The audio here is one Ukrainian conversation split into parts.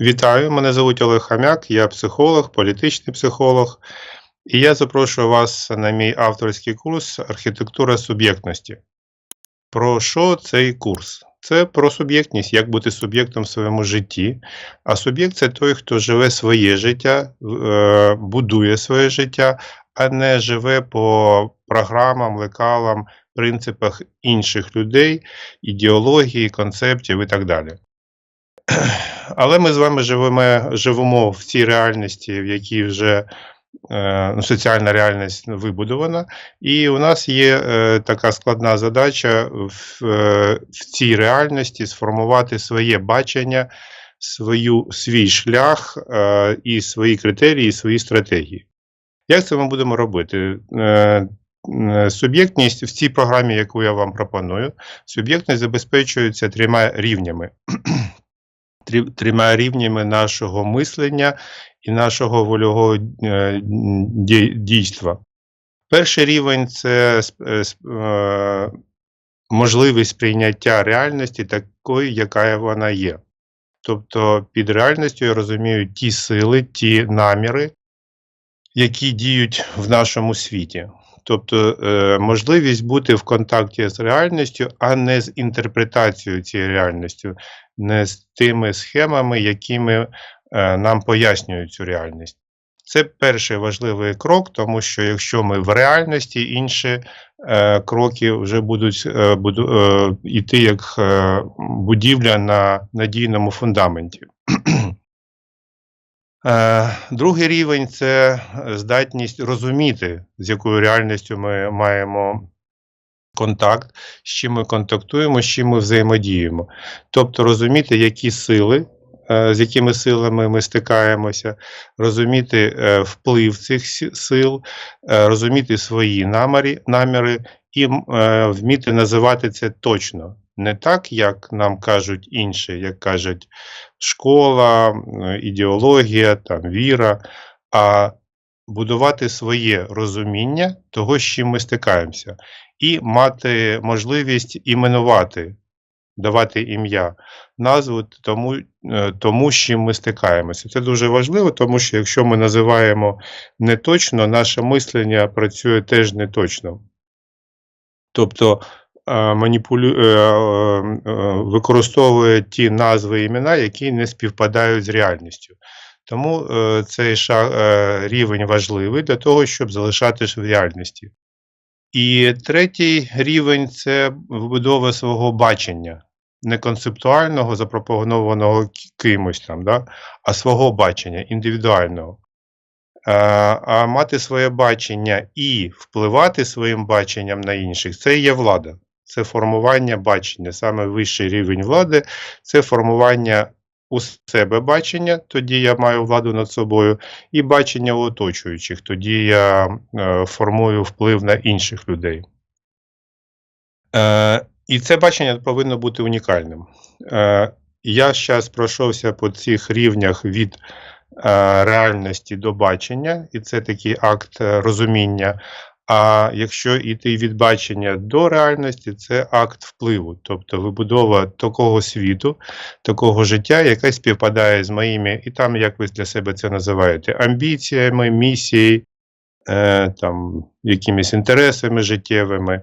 Вітаю, мене звуть Олег Хам'як, я психолог, політичний психолог, і я запрошую вас на мій авторський курс Архітектура суб'єктності. Про що цей курс? Це про суб'єктність, як бути суб'єктом в своєму житті. А суб'єкт це той, хто живе своє життя, е, будує своє життя, а не живе по програмам, лекалам, принципах інших людей, ідеології, концептів і так далі. Але ми з вами живемо, живемо в цій реальності, в якій вже е, ну, соціальна реальність вибудована, і у нас є е, така складна задача в, е, в цій реальності сформувати своє бачення, свою, свій шлях е, і свої критерії, і свої стратегії. Як це ми будемо робити? Е, е, Суб'єктність в цій програмі, яку я вам пропоную, суб'єктність забезпечується трьома рівнями трьома рівнями нашого мислення і нашого вольового е, дійства. Перший рівень це е, е, можливість прийняття реальності такої, яка вона є. Тобто під реальністю я розумію ті сили, ті наміри, які діють в нашому світі. Тобто е, можливість бути в контакті з реальністю, а не з інтерпретацією цієї реальності, не з тими схемами, якими е, нам пояснюють цю реальність. Це перший важливий крок, тому що якщо ми в реальності, інші е, кроки вже будуть буду, йти як будівля на надійному фундаменті. Е, Другий рівень це здатність розуміти, з якою реальністю ми маємо контакт, з чим ми контактуємо, з чим ми взаємодіємо. Тобто розуміти, які сили, е, з якими силами ми стикаємося, розуміти е, вплив цих сил, розуміти свої наміри, наміри і вміти називати це точно. Не так, як нам кажуть інші, як кажуть школа, ідеологія, там, віра, а будувати своє розуміння того, з чим ми стикаємося, і мати можливість іменувати, давати ім'я, назву тому, е, тому, з чим ми стикаємося. Це дуже важливо, тому що якщо ми називаємо неточно, наше мислення працює теж неточно. Тобто маніпулю... е, е, е, використовує ті назви і імена, які не співпадають з реальністю. Тому е, цей е, рівень важливий для того, щоб залишатись в реальності. І третій рівень це вибудова свого бачення, не концептуального, запропонованого кимось там, да? а свого бачення, індивідуального. Е, А мати своє бачення і впливати своїм баченням на інших це є влада. Це формування бачення. Саме вищий рівень влади це формування у себе бачення, тоді я маю владу над собою, і бачення у оточуючих, тоді я е, формую вплив на інших людей. Е, і це бачення повинно бути унікальним. Е, я зараз пройшовся по цих рівнях від е, реальності до бачення, і це такий акт е, розуміння. А якщо йти від бачення до реальності, це акт впливу, тобто вибудова такого світу, такого життя, яке співпадає з моїми, і там, як ви для себе це називаєте, амбіціями, місією, е, там, якимись інтересами життєвими,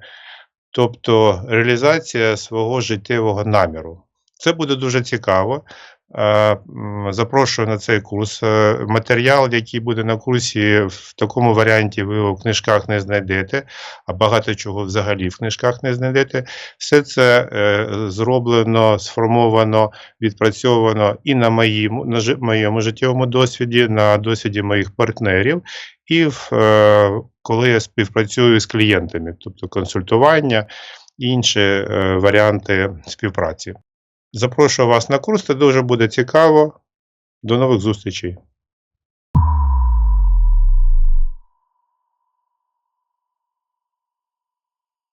тобто реалізація свого життєвого наміру. Це буде дуже цікаво. Е, Запрошую на цей курс. Е, Матеріал, який буде на курсі, в такому варіанті ви в книжках не знайдете, а багато чого взагалі в книжках не знайдете. Все це е, зроблено, сформовано, відпрацьовано і на моєму, на моєму життєвому досвіді, на досвіді моїх партнерів, і в, коли я співпрацюю з клієнтами, тобто консультування інші варіанти співпраці. Запрошую вас на курс, це дуже буде цікаво. До нових зустрічей.